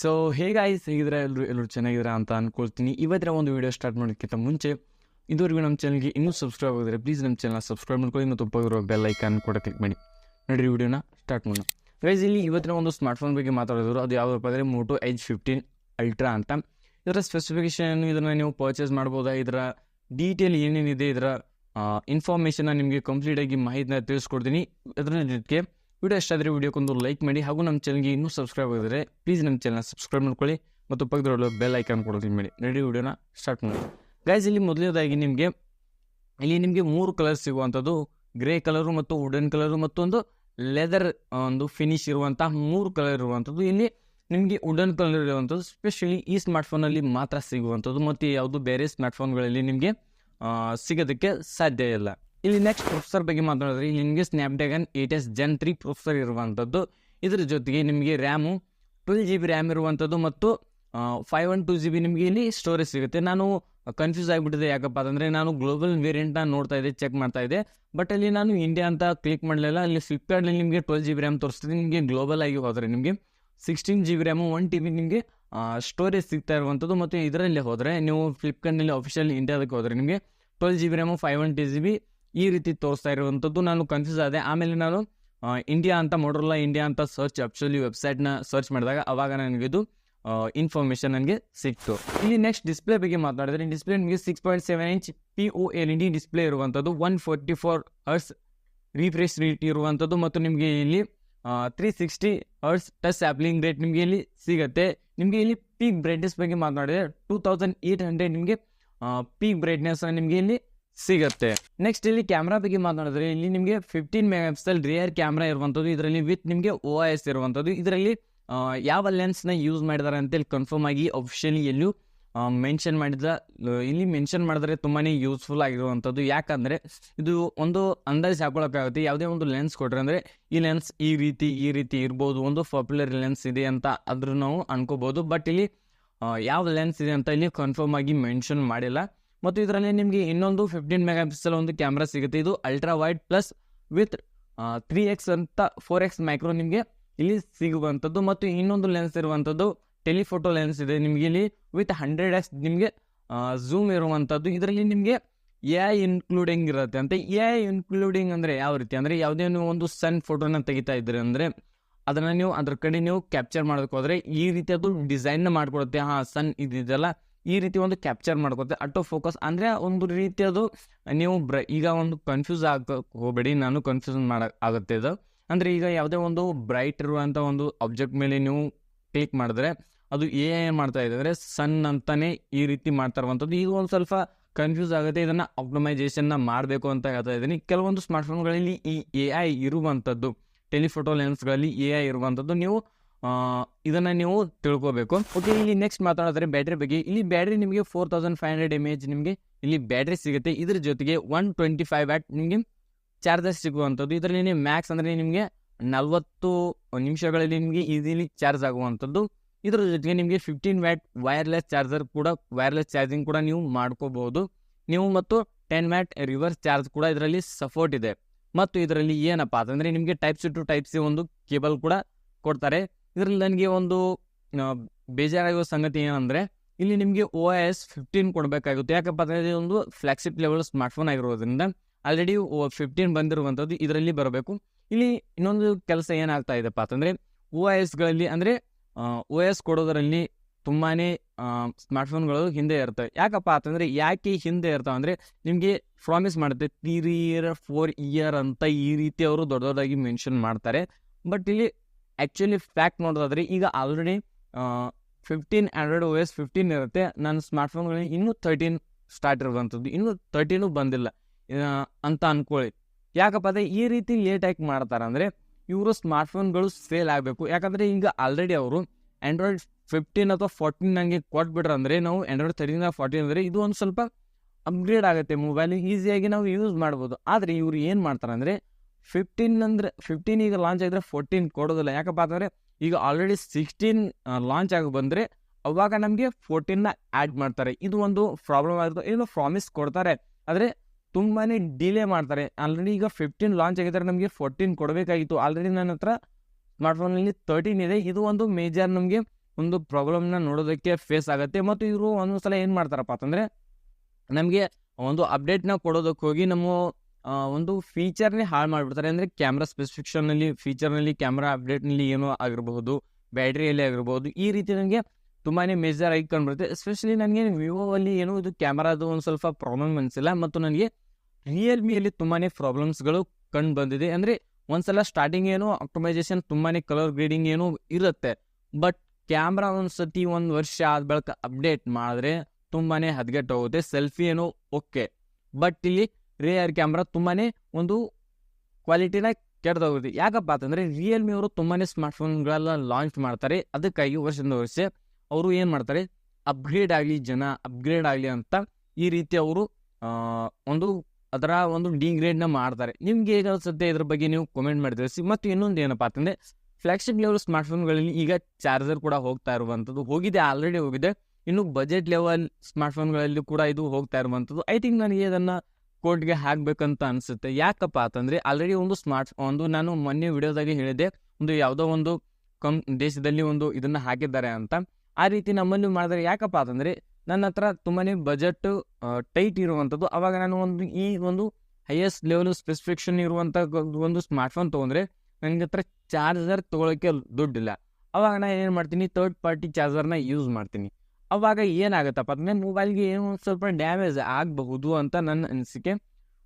So ಹೇಗಾಯ್ತು ಹೇಗಿದ್ರೆ ಎಲ್ಲರೂ ಎಲ್ಲರೂ ಚೆನ್ನಾಗಿದ್ದೀರಾ ಅಂತ ಅನ್ಕೊಳ್ತೀನಿ. ಇವತ್ತಿನ ಒಂದು ವಿಡಿಯೋ ಸ್ಟಾರ್ಟ್ ಮಾಡೋದಕ್ಕಿಂತ ಮುಂಚೆ, ಇದುವರೆಗೂ ನಮ್ಮ ಚಾನಲ್ಗೆ ಇನ್ನೂ ಸಬ್ಸ್ಕ್ರೈಬ್ ಆಗಿದ್ರೆ ಪ್ಲೀಸ್ ನಮ್ಮ ಚಾನಲ್ ಸಬ್ಸ್ಕ್ರೈಬ್ ಮಾಡ್ಕೊಳ್ಳಿ ಮತ್ತು ಉಪಯೋಗಿರೋ ಬೆಲ್ ಐಕಾನ್ ಕೂಡ ಕ್ಲಿಕ್ ಮಾಡಿ. ನೋಡಿರಿ ವಿಡಿಯೋನ ಸ್ಟಾರ್ಟ್ ಮಾಡೋಣ. ಗೈಸ್ ಇಲ್ಲಿ ಇವತ್ತಿನ ಒಂದು ಸ್ಮಾರ್ಟ್ಫೋನ್ ಬಗ್ಗೆ ಮಾತಾಡಿದ್ರು ಅದು ಯಾವುದಪ್ಪ ಅಂದರೆ ಮೋಟೋ ಎಚ್ ಫಿಫ್ಟೀನ್ ಅಲ್ಟ್ರಾ ಅಂತ. ಇದರ ಸ್ಪೆಸಿಫಿಕೇಶನ್ ಇದನ್ನು ನೀವು ಪರ್ಚೇಸ್ ಮಾಡ್ಬೋದಾ? ಇದರ ಡೀಟೇಲ್ ಏನೇನಿದೆ? ಇದರ ಇನ್ಫಾರ್ಮೇಷನ್ನ ನಿಮಗೆ ಕಂಪ್ಲೀಟಾಗಿ ಮಾಹಿತಿನ ತಿಳಿಸ್ಕೊಡ್ತೀನಿ. ಅದರ ಜೊತೆಗೆ ವಿಡಿಯೋ ಇಷ್ಟ ಆದರೆ ವಿಡಿಯೋಕ್ಕೊಂದು ಲೈಕ್ ಮಾಡಿ ಹಾಗೂ ನಮ್ಮ ಚಾನಲ್ಗೆ ಇನ್ನೂ ಸಬ್ಸ್ಕ್ರೈಬ್ ಆಗಿದ್ರೆ ಪ್ಲೀಸ್ ನಮ್ಮ ಚಾನಲ್ ಸಬ್ಸ್ಕ್ರೈಬ್ ಮಾಡ್ಕೊಳ್ಳಿ ಮತ್ತು ಪಕ್ಕದೊಳಗೆ ಬೆಲ್ ಐಕಾನ್ ಕೊಡೋದು ಮಾಡಿ ರೆಡಿ ವಿಡಿಯೋನ ಸ್ಟಾರ್ಟ್ ಮಾಡಿ ಗೈಸ್ ಇಲ್ಲಿ ಮೊದಲನೇದಾಗಿ ನಿಮಗೆ, ಇಲ್ಲಿ ನಿಮಗೆ ಮೂರು ಕಲರ್ ಸಿಗುವಂಥದ್ದು. ಗ್ರೇ ಕಲರು ಮತ್ತು ವುಡನ್ ಕಲರು ಮತ್ತೊಂದು ಲೆದರ್ ಒಂದು ಫಿನಿಶ್ ಇರುವಂಥ ಮೂರು ಕಲರ್ ಇರುವಂಥದ್ದು. ಇಲ್ಲಿ ನಿಮಗೆ ವುಡನ್ ಕಲರ್ ಇರುವಂಥದ್ದು ಸ್ಪೆಷಲಿ ಈ ಸ್ಮಾರ್ಟ್ಫೋನಲ್ಲಿ ಮಾತ್ರ ಸಿಗುವಂಥದ್ದು. ಮತ್ತು ಯಾವುದು ಬೇರೆ ಸ್ಮಾರ್ಟ್ಫೋನ್ಗಳಲ್ಲಿ ನಿಮಗೆ ಸಿಗೋದಕ್ಕೆ ಸಾಧ್ಯ ಇಲ್ಲ. ಇಲ್ಲಿ ನೆಕ್ಸ್ಟ್ ಪ್ರೊಫೆಸರ್ ಬಗ್ಗೆ ಮಾತಾಡಿದ್ರೆ ಇಲ್ಲಿ ನಿಮಗೆ Snapdragon eight S gen three processor ಇರುವಂಥದ್ದು ಇದ್ರ ಜೊತೆಗೆ ನಿಮಗೆ RAM twelve G B RAM ಇರುವಂಥದ್ದು ಮತ್ತು five one two G B ನಿಮಗೆ ಇಲ್ಲಿ ಸ್ಟೋರೇಜ್ ಸಿಗುತ್ತೆ. ನಾನು ಕನ್ಫ್ಯೂಸ್ ಆಗಿಬಿಟ್ಟಿದೆ ಯಾಕಪ್ಪ ಅಂದರೆ ನಾನು ಗ್ಲೋಬಲ್ ವೇರಿಯಂಟ್ನ ನೋಡ್ತಾ ಇದ್ದೆ ಚೆಕ್ ಮಾಡ್ತಾ ಇದ್ದೆ. ಬಟ್ ಅಲ್ಲಿ ನಾನು ಇಂಡಿಯಾ ಅಂತ ಕ್ಲಿಕ್ ಮಾಡಲಿಲ್ಲ. ಅಲ್ಲಿ ಫ್ಲಿಪ್ಕಾರ್ಟಲ್ಲಿ ನಿಮಗೆ ಟ್ವೆಲ್ ಜಿ ಬಿ ರ್ಯಾಮ್ ತೋರಿಸ್ತೀನಿ ನಿಮಗೆ ಗ್ಲೋಬಲ್ ಆಗಿ ಹೋದರೆ ನಿಮಗೆ sixteen G B RAM one T B ನಿಮಗೆ ಸ್ಟೋರೇಜ್ ಸಿಗ್ತಾ ಇರುವಂಥದ್ದು ಮತ್ತು ಇದರಲ್ಲಿ ಹೋದರೆ, ನೀವು ಫ್ಲಿಪ್ಕಾರ್ಟ್ನಲ್ಲಿ ಅಫಿಷಿಯಲ್ ಇಂಡಿಯಾದಕ್ಕೆ ಹೋದರೆ ನಿಮಗೆ twelve G B RAM five one T G B ಈ ರೀತಿ ತೋರಿಸ್ತಾ ಇರುವಂಥದ್ದು ನಾನು ಕನ್ಫ್ಯೂಸ್ ಆದೆ. ಆಮೇಲೆ ನಾನು ಇಂಡಿಯಾ ಅಂತ ಮೋಡ್ರಲ್ಲ ಇಂಡಿಯಾ ಅಂತ ಸರ್ಚ್ ಆ್ಯಕ್ಚುಲಿ ವೆಬ್ಸೈಟ್ನ ಸರ್ಚ್ ಮಾಡಿದಾಗ ಅವಾಗ ನನಗೆ ಇದು ಇನ್ಫಾರ್ಮೇಷನ್ ನನಗೆ ಸಿಕ್ತು. ಇಲ್ಲಿ ನೆಕ್ಸ್ಟ್ ಡಿಸ್ಪ್ಲೇ ಬಗ್ಗೆ ಮಾತಾಡಿದ್ರೆ ಡಿಸ್ಪ್ಲೇ ನಿಮಗೆ six point seven inch P O L E D display ಇರುವಂಥದ್ದು one forty four hertz refresh rate ಇರುವಂಥದ್ದು ಮತ್ತು ನಿಮಗೆ ಇಲ್ಲಿ three sixty hertz touch sampling rate ನಿಮಗೆ ಇಲ್ಲಿ ಸಿಗುತ್ತೆ. ನಿಮಗೆ ಇಲ್ಲಿ ಪೀಕ್ ಬ್ರೈಟ್ನೆಸ್ ಬಗ್ಗೆ ಮಾತನಾಡಿದ್ರೆ ಟೂ ತೌಸಂಡ್ ಏಯ್ಟ್ ಹಂಡ್ರೆಡ್ ನಿಮಗೆ ಪೀಕ್ ಬ್ರೈಟ್ನೆಸ್ ನಿಮಗೆ ಇಲ್ಲಿ ಸಿಗುತ್ತೆ. ನೆಕ್ಸ್ಟ್ ಇಲ್ಲಿ ಕ್ಯಾಮ್ರಾ ಬಗ್ಗೆ ಮಾತನಾಡಿದ್ರೆ, ಇಲ್ಲಿ ನಿಮಗೆ fifteen mega pixel rear camera ಇರುವಂಥದ್ದು, ಇದರಲ್ಲಿ ವಿತ್ ನಿಮಗೆ ಓ ಎಸ್ ಇರುವಂಥದ್ದು, ಇದರಲ್ಲಿ ಯಾವ ಲೆನ್ಸ್ನ ಯೂಸ್ ಮಾಡಿದ್ದಾರೆ ಅಂತೇಳಿ ಕನ್ಫರ್ಮ್ ಆಗಿ ಅಫಿಷಿಯಲಿ ಎಲ್ಲೂ ಮೆನ್ಷನ್ ಮಾಡಿದ ಇಲ್ಲಿ ಮೆನ್ಷನ್ ಮಾಡಿದ್ರೆ ತುಂಬಾ ಯೂಸ್ಫುಲ್ ಆಗಿರುವಂಥದ್ದು. ಯಾಕಂದರೆ, ಇದು ಒಂದು ಅಂದಾಜು ಹಾಕೊಳ್ಳೋಕ್ಕಾಗುತ್ತೆ ಯಾವುದೇ ಒಂದು ಲೆನ್ಸ್ ಕೊಟ್ರೆ ಅಂದರೆ, ಈ ಲೆನ್ಸ್ ಈ ರೀತಿ ಈ ರೀತಿ ಇರ್ಬೋದು, ಒಂದು ಪಾಪ್ಯುಲರ್ ಲೆನ್ಸ್ ಇದೆ ಅಂತ ಅದ್ರ ನಾವು ಅನ್ಕೋಬೋದು. ಬಟ್ ಇಲ್ಲಿ ಯಾವ ಲೆನ್ಸ್ ಇದೆ ಅಂತ ಇಲ್ಲಿ ಕನ್ಫರ್ಮ್ ಆಗಿ ಮೆನ್ಷನ್ ಮಾಡಿಲ್ಲ. ಮತ್ತು ಇದರಲ್ಲಿ ನಿಮಗೆ ಇನ್ನೊಂದು ಫಿಫ್ಟೀನ್ ಮೆಗಾ ಪಿಕ್ಸೆಲ್ ಒಂದು ಕ್ಯಾಮ್ರಾ ಸಿಗುತ್ತೆ. ಇದು ultra wide plus with three X ಅಂತ ಫೋರ್ ಎಕ್ಸ್ ಮೈಕ್ರೋ ನಿಮಗೆ ಇಲ್ಲಿ ಸಿಗುವಂಥದ್ದು. ಮತ್ತು ಇನ್ನೊಂದು ಲೆನ್ಸ್ ಇರುವಂಥದ್ದು ಟೆಲಿಫೋಟೋ ಲೆನ್ಸ್ ಇದೆ. ನಿಮಗೆ ಇಲ್ಲಿ ವಿತ್ ಹಂಡ್ರೆಡ್ ಎಕ್ಸ್ ನಿಮಗೆ ಝೂಮ್ ಇರುವಂಥದ್ದು. ಇದರಲ್ಲಿ ನಿಮಗೆ ಎ ಐ ಇನ್ಕ್ಲೂಡಿಂಗ್ ಇರುತ್ತೆ. ಅಂತ ಎ ಐ ಇನ್ಕ್ಲೂಡಿಂಗ್ ಅಂದರೆ ಯಾವ ರೀತಿ? ಅಂದರೆ ಯಾವುದೇ ನೀವು ಒಂದು ಸನ್ ಫೋಟೋನ ತೆಗಿತಾ ಇದ್ದೀರಿ ಅಂದರೆ ಅದನ್ನು ನೀವು ಅದ್ರ ಕಡೆ ನೀವು ಕ್ಯಾಪ್ಚರ್ ಮಾಡೋದಕ್ಕೆ ಹೋದರೆ ಈ ರೀತಿ ಅದು ಡಿಸೈನ್ನ ಮಾಡಿಕೊಡುತ್ತೆ. ಹಾಂ ಸನ್ ಇದಿದೆಲ್ಲ ಈ ರೀತಿ ಒಂದು ಕ್ಯಾಪ್ಚರ್ ಮಾಡ್ಕೋತೆ ಆಟೋ ಫೋಕಸ್ ಅಂದರೆ ಒಂದು ರೀತಿ ಅದು ನೀವು ಬ್ರ, ಈಗ ಒಂದು ಕನ್ಫ್ಯೂಸ್ ಆಗ ಹೋಗಬೇಡಿ, ನಾನು ಕನ್ಫ್ಯೂಸ್ ಮಾಡ, ಆಗುತ್ತೆ ಇದು. ಅಂದರೆ ಈಗ ಯಾವುದೇ ಒಂದು ಬ್ರೈಟ್ ಇರುವಂಥ ಒಂದು ಆಬ್ಜೆಕ್ಟ್ ಮೇಲೆ ನೀವು ಕ್ಲಿಕ್ ಮಾಡಿದ್ರೆ ಅದು ಎ ಐ ಮಾಡ್ತಾ ಇದೆ. ಅಂದರೆ ಸನ್ ಅಂತಲೇ ಈ ರೀತಿ ಮಾಡ್ತಾ ಇರುವಂಥದ್ದು ಈಗ ಒಂದು ಸ್ವಲ್ಪ ಕನ್ಫ್ಯೂಸ್ ಆಗುತ್ತೆ, ಇದನ್ನು ಆಪ್ಟಮೈಸೇಷನ್ನ ಮಾಡಬೇಕು ಅಂತ ಹೇಳ್ತಾ ಇದ್ದೀನಿ. ಕೆಲವೊಂದು ಸ್ಮಾರ್ಟ್ಫೋನ್ಗಳಲ್ಲಿ ಈ ಎ ಐ ಇರುವಂಥದ್ದು ಟೆಲಿಫೋಟೋ ಲೆನ್ಸ್ಗಳಲ್ಲಿ ಎ ಐ ಇರುವಂಥದ್ದು ನೀವು ಇದನ್ನು ನೀವು ತಿಳ್ಕೋಬೇಕು. ಓಕೆ ಇಲ್ಲಿ ನೆಕ್ಸ್ಟ್ ಮಾತಾಡಿದ್ರೆ ಬ್ಯಾಟ್ರಿ ಬಗ್ಗೆ. ಇಲ್ಲಿ ಬ್ಯಾಟ್ರಿ ನಿಮಗೆ four thousand five hundred M H ನಿಮಗೆ ಇಲ್ಲಿ ಬ್ಯಾಟ್ರಿ ಸಿಗುತ್ತೆ. ಇದ್ರ ಜೊತೆಗೆ ಒನ್ ಟ್ವೆಂಟಿ ಫೈವ್ ವ್ಯಾಟ್ ನಿಮಗೆ ಚಾರ್ಜರ್ ಸಿಗುವಂಥದ್ದು. ಇದರಲ್ಲಿ ಮ್ಯಾಕ್ಸ್ ಅಂದರೆ ನಿಮಗೆ ನಲವತ್ತು ನಿಮಿಷಗಳಲ್ಲಿ ನಿಮಗೆ ಈಸಿಲಿ ಚಾರ್ಜ್ ಆಗುವಂಥದ್ದು. ಇದರ ಜೊತೆಗೆ ನಿಮಗೆ ಫಿಫ್ಟೀನ್ ವ್ಯಾಟ್ ವೈರ್ಲೆಸ್ ಚಾರ್ಜರ್ ಕೂಡ ವೈರ್ಲೆಸ್ ಚಾರ್ಜಿಂಗ್ ಕೂಡ ನೀವು ಮಾಡ್ಕೋಬಹುದು ನೀವು ಮತ್ತು ಟೆನ್ ವ್ಯಾಟ್ ರಿವರ್ಸ್ ಚಾರ್ಜ್ ಕೂಡ ಇದರಲ್ಲಿ ಸಪೋರ್ಟ್ ಇದೆ. ಮತ್ತು ಇದರಲ್ಲಿ ಏನಪ್ಪ ಅಂತಂದರೆ ನಿಮಗೆ type C to type C ಒಂದು ಕೇಬಲ್ ಕೂಡ ಕೊಡ್ತಾರೆ. ಇದರಲ್ಲಿ ನನಗೆ ಒಂದು ಬೇಜಾರಾಗಿರೋ ಸಂಗತಿ ಏನಂದರೆ, ಇಲ್ಲಿ ನಿಮಗೆ ಓ ಎಸ್ ಫಿಫ್ಟೀನ್ ಕೊಡಬೇಕಾಗುತ್ತೆ. ಯಾಕಪ್ಪ ಅಂದರೆ ಒಂದು ಫ್ಲಾಗ್ಶಿಪ್ ಲೆವೆಲ್ ಸ್ಮಾರ್ಟ್ಫೋನ್ ಆಗಿರೋದ್ರಿಂದ ಆಲ್ರೆಡಿ ಓ ಫಿಫ್ಟೀನ್ ಬಂದಿರುವಂಥದ್ದು ಇದರಲ್ಲಿ ಬರಬೇಕು. ಇಲ್ಲಿ ಇನ್ನೊಂದು ಕೆಲಸ ಏನಾಗ್ತಾ ಇದೆಪ್ಪ ಅಂತಂದರೆ ಓ ಎಸ್ಗಳಲ್ಲಿ ಅಂದರೆ ಓ ಎಸ್ ಕೊಡೋದರಲ್ಲಿ ತುಂಬಾ ಸ್ಮಾರ್ಟ್ಫೋನ್ಗಳು ಹಿಂದೆ ಇರ್ತವೆ ಯಾಕಪ್ಪ ಅಂತಂದರೆ, ಯಾಕೆ ಹಿಂದೆ ಇರ್ತಾವೆ ಅಂದರೆ, ನಿಮಗೆ ಪ್ರಾಮಿಸ್ ಮಾಡುತ್ತೆ ತ್ರೀ ಇಯರ್ ಫೋರ್ ಇಯರ್ ಅಂತ ಈ ರೀತಿ ಅವರು ದೊಡ್ಡ ದೊಡ್ಡದಾಗಿ ಮೆನ್ಷನ್ ಮಾಡ್ತಾರೆ. ಬಟ್ ಇಲ್ಲಿ ಆ್ಯಕ್ಚುಲಿ ಫ್ಯಾಕ್ಟ್ ನೋಡೋದಾದ್ರೆ ಈಗ already fifteen Android O S fifteen ಇರುತ್ತೆ. ನನ್ನ ಸ್ಮಾರ್ಟ್ಫೋನ್ಗಳಲ್ಲಿ ಇನ್ನೂ ತರ್ಟೀನ್ ಸ್ಟಾರ್ಟ್ ಇರುವಂಥದ್ದು. ಇನ್ನೂ ತರ್ಟೀನು ಬಂದಿಲ್ಲ. ಅಂತ ಅಂದ್ಕೊಳ್ಳಿ ಯಾಕಪ್ಪ ಅದೇ ಈ ರೀತಿ ಲೇಟಾಗಿ ಮಾಡ್ತಾರೆ ಅಂದರೆ ಇವರು ಸ್ಮಾರ್ಟ್ಫೋನ್ಗಳು ಸೇಲ್ ಆಗಬೇಕು. ಯಾಕಂದರೆ ಈಗ ಆಲ್ರೆಡಿ ಅವರು ಆ್ಯಂಡ್ರಾಯ್ಡ್ ಫಿಫ್ಟೀನ್ ಅಥವಾ ಫೋರ್ಟೀನ್ ನನಗೆ ಕೊಟ್ಬಿಟ್ರೆ ಅಂದರೆ ನಾವು ಆ್ಯಂಡ್ರಾಯ್ಡ್ ತರ್ಟೀನ್ ಫೋರ್ಟೀನ್ ಅಂದರೆ ಇದು ಒಂದು ಸ್ವಲ್ಪ ಅಪ್ಗ್ರೇಡ್ ಆಗುತ್ತೆ. ಮೊಬೈಲ್ ಈಸಿಯಾಗಿ ನಾವು ಯೂಸ್ ಮಾಡ್ಬೋದು. ಆದರೆ ಇವರು ಏನು ಮಾಡ್ತಾರೆ ಅಂದರೆ ಫಿಫ್ಟೀನ್ ಅಂದರೆ ಫಿಫ್ಟೀನ್ ಈಗ ಲಾಂಚ್ ಆಗಿದ್ರೆ ಫೋರ್ಟೀನ್ ಕೊಡೋದಿಲ್ಲ. ಯಾಕಪ್ಪ ಅಂತಂದರೆ ಈಗ ಆಲ್ರೆಡಿ ಸಿಕ್ಸ್ಟೀನ್ ಲಾಂಚ್ ಆಗಿ ಬಂದರೆ ಅವಾಗ ನಮಗೆ ಫೋರ್ಟೀನ್ನ ಆ್ಯಡ್ ಮಾಡ್ತಾರೆ. ಇದು ಒಂದು ಪ್ರಾಬ್ಲಮ್ ಆಗಿರುತ್ತೆ. ಏನು ಪ್ರಾಮಿಸ್ ಕೊಡ್ತಾರೆ. ಆದರೆ ತುಂಬಾ ಡಿಲೇ ಮಾಡ್ತಾರೆ. ಆಲ್ರೆಡಿ ಈಗ ಫಿಫ್ಟೀನ್ ಲಾಂಚ್ ಆಗಿದ್ದಾರೆ ನಮಗೆ ಫೋರ್ಟೀನ್ ಕೊಡಬೇಕಾಗಿತ್ತು. ಆಲ್ರೆಡಿ ನನ್ನ ಹತ್ರ ಸ್ಮಾರ್ಟ್ಫೋನಲ್ಲಿ ತರ್ಟೀನ್ ಇದೆ. ಇದು ಒಂದು ಮೇಜರ್ ನಮಗೆ ಒಂದು ಪ್ರಾಬ್ಲಮ್ನ ನೋಡೋದಕ್ಕೆ ಫೇಸ್ ಆಗುತ್ತೆ. ಮತ್ತು ಇವರು ಒಂದೊಂದ್ಸಲ ಏನು ಮಾಡ್ತಾರಪ್ಪ ಅಂತಂದರೆ ನಮಗೆ ಒಂದು ಅಪ್ಡೇಟ್ನ ಕೊಡೋದಕ್ಕೆ ಹೋಗಿ ನಮ್ಮ ಒಂದು ಫೀಚರ್ನೇ ಹಾಳು ಮಾಡಿಬಿಡ್ತಾರೆ. ಅಂದರೆ ಕ್ಯಾಮ್ರಾ ಸ್ಪೆಸಿಫಿಕ್ಷನಲ್ಲಿ ಫೀಚರ್ನಲ್ಲಿ ಕ್ಯಾಮ್ರಾ ಅಪ್ಡೇಟ್ನಲ್ಲಿ ಏನೋ ಆಗಿರಬಹುದು ಬ್ಯಾಟ್ರಿಯಲ್ಲಿ ಆಗಿರ್ಬೋದು ಈ ರೀತಿ ನನಗೆ ತುಂಬಾ ಮೇಜರ್ ಆಗಿ ಕಂಡುಬರುತ್ತೆ ಎಸ್ಪೆಷಲಿ ನನಗೆ ವಿವೋವಲ್ಲಿ ಏನೋ ಇದು ಕ್ಯಾಮ್ರಾದು ಒಂದು ಸ್ವಲ್ಪ ಪ್ರಾಬ್ಲಮ್ ಅನಿಸಿಲ್ಲ. ಮತ್ತು ನನಗೆ ರಿಯಲ್ಮಿಯಲ್ಲಿ ತುಂಬಾ ಪ್ರಾಬ್ಲಮ್ಸ್ಗಳು ಕಂಡು ಬಂದಿದೆ. ಅಂದರೆ ಒಂದ್ಸಲ ಸ್ಟಾರ್ಟಿಂಗ್ ಏನು ಆಪ್ಟಮೈಸೇಷನ್ ತುಂಬಾ ಕಲರ್ ಗ್ರೇಡಿಂಗ್ ಏನು ಇರುತ್ತೆ. ಬಟ್ ಕ್ಯಾಮ್ರಾ ಒಂದು ಸತಿ ಒಂದು ವರ್ಷ ಆದ ಬಳಿಕ ಅಪ್ಡೇಟ್ ಮಾಡಿದ್ರೆ ತುಂಬಾ ಹದಗೆಟ್ಟು ಹೋಗುತ್ತೆ ಸೆಲ್ಫಿ ಏನೋ ಓಕೆ ಬಟ್ ಇಲ್ಲಿ ರೇಯರ್ ಕ್ಯಾಮ್ರಾ ತುಂಬಾ ಒಂದು ಕ್ವಾಲಿಟಿನ ಕೆಡ್ದೋಗುತ್ತೆ ಯಾಕಪ್ಪ ಅಂತಂದರೆ ರಿಯಲ್ಮಿ ಅವರು ತುಂಬಾ ಸ್ಮಾರ್ಟ್ಫೋನ್ಗಳೆಲ್ಲ ಲಾಂಚ್ ಮಾಡ್ತಾರೆ. ಅದಕ್ಕಾಗಿ ವರ್ಷದಿಂದ ವರ್ಷ ಅವರು ಏನು ಮಾಡ್ತಾರೆ? ಅಪ್ಗ್ರೇಡ್ ಆಗಲಿ ಜನ ಅಪ್ಗ್ರೇಡ್ ಆಗಲಿ ಅಂತ ಈ ರೀತಿ ಅವರು ಒಂದು ಅದರ ಒಂದು ಡಿಗ್ರೇಡ್ನ ಮಾಡ್ತಾರೆ. ನಿಮ್ಗೆ ಹೇಗೆ ಸದ್ಯ ಇದ್ರ ಬಗ್ಗೆ ನೀವು ಕಮೆಂಟ್ ಮಾಡಿ ತಿಳಿಸಿ ಮತ್ತು ಇನ್ನೊಂದು ಏನಪ್ಪ ಅಂತಂದರೆ ಫ್ಲಾಗ್ಶಿಪ್ ಲೆವೆಲ್ ಸ್ಮಾರ್ಟ್ಫೋನ್ಗಳಲ್ಲಿ ಈಗ ಚಾರ್ಜರ್ ಕೂಡ ಹೋಗ್ತಾ ಇರುವಂಥದ್ದು ಹೋಗಿದೆ ಆಲ್ರೆಡಿ ಹೋಗಿದೆ. ಇನ್ನು ಬಜೆಟ್ ಲೆವೆಲ್ ಸ್ಮಾರ್ಟ್ಫೋನ್ಗಳಲ್ಲಿ ಕೂಡ ಇದು ಹೋಗ್ತಾ ಇರುವಂಥದ್ದು ಐ ಥಿಂಕ್ ನನಗೆ ಇದನ್ನು ಕೋರ್ಟ್ಗೆ ಹಾಕ್ಬೇಕಂತ ಅನಿಸುತ್ತೆ. ಯಾಕಪ್ಪ ಅಂತಂದ್ರೆ ಆಲ್ರೆಡಿ ಒಂದು ಸ್ಮಾರ್ಟ್ ಒಂದು ನಾನು ಮೊನ್ನೆ ವಿಡಿಯೋದಾಗೆ ಹೇಳಿದೆ, ಒಂದು ಯಾವುದೋ ಒಂದು ಕಂ, ದೇಶದಲ್ಲಿ ಒಂದು ಇದನ್ನ ಹಾಕಿದ್ದಾರೆ ಅಂತ. ಆ ರೀತಿ ನಮ್ಮಲ್ಲಿ ಮಾಡಿದ್ರೆ ಯಾಕಪ್ಪ ಅಂತಂದ್ರೆ ನನ್ನ ಹತ್ರ ತುಂಬಾನೇ ಬಜೆಟ್ ಟೈಟ್ ಇರುವಂಥದ್ದು ಅವಾಗ ನಾನು ಒಂದು ಈ ಒಂದು ಹೈಯೆಸ್ಟ್ ಲೆವೆಲ್ ಸ್ಪೆಸಿಫಿಕೇಷನ್ ಇರುವಂಥ ಒಂದು ಸ್ಮಾರ್ಟ್ಫೋನ್ ತೊಗೊಂಡ್ರೆ ನನಗೆ ಹತ್ರ ಚಾರ್ಜರ್ ತೊಗೊಳಕ್ಕೆ ದುಡ್ಡಿಲ್ಲ. ಅವಾಗ ನಾನು ಏನು ಮಾಡ್ತೀನಿ? ಥರ್ಡ್ ಪಾರ್ಟಿ ಚಾರ್ಜರ್ನ ಯೂಸ್ ಮಾಡ್ತೀನಿ. ಅವಾಗ ಏನಾಗುತ್ತಪ್ಪ ಅಂದರೆ ಮೊಬೈಲ್ಗೆ ಏನೋ ಒಂದು ಸ್ವಲ್ಪ ಡ್ಯಾಮೇಜ್ ಆಗಬಹುದು ಅಂತ ನನ್ನ ಅನಿಸಿಕೆ.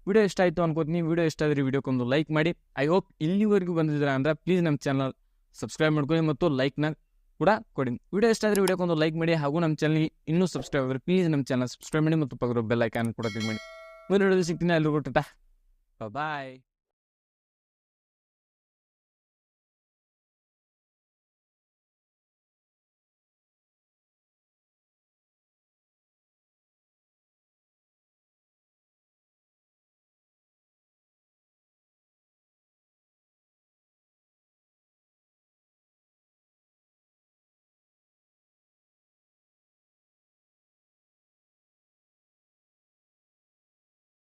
ವಿಡಿಯೋ ಇಷ್ಟ ಆಯಿತು ಅನ್ಕೋತೀನಿ. ವಿಡಿಯೋ ಇಷ್ಟ ಆದರೆ ವಿಡಿಯೋಕ್ಕೊಂದು ಲೈಕ್ ಮಾಡಿ. ಐ ಹೋಪ್ ಇಲ್ಲಿವರೆಗೂ ಬಂದಿದ್ದೀರಾ ಅಂದರೆ ಪ್ಲೀಸ್ ನಮ್ಮ ಚಾನಲ್ ಸಬ್ಸ್ಕ್ರೈಬ್ ಮಾಡ್ಕೊಳ್ಳಿ ಮತ್ತು ಲೈಕ್ನ ಕೂಡ ಕೊಡಿ. ವಿಡಿಯೋ ಇಷ್ಟ ಆದರೆ ವಿಡಿಯೋಕ್ಕೊಂದು ಲೈಕ್ ಮಾಡಿ ಹಾಗೂ ನಮ್ಮ ಚಾನಲ್ಗೆ ಇನ್ನೂ ಸಬ್ಸ್ಕ್ರೈಬ್ ಆದರೆ ಪ್ಲೀಸ್ ನಮ್ಮ ಚಾನಲ್ ಸಬ್ಸ್ಕ್ರೈಬ್ ಮಾಡಿ ಮತ್ತು ಪಕ್ಕದ ಬೆಲ್ ಐಕಾನ್ ಕೂಡ ಕ್ಲಿಕ್ ಮಾಡಿ. ಮುಂದಿನ ವಿಡಿಯೋ ಸಿಗ್ತೀನಿ. ಅಲ್ಲಿ ಟಾಟಾ. ಬಾಯ್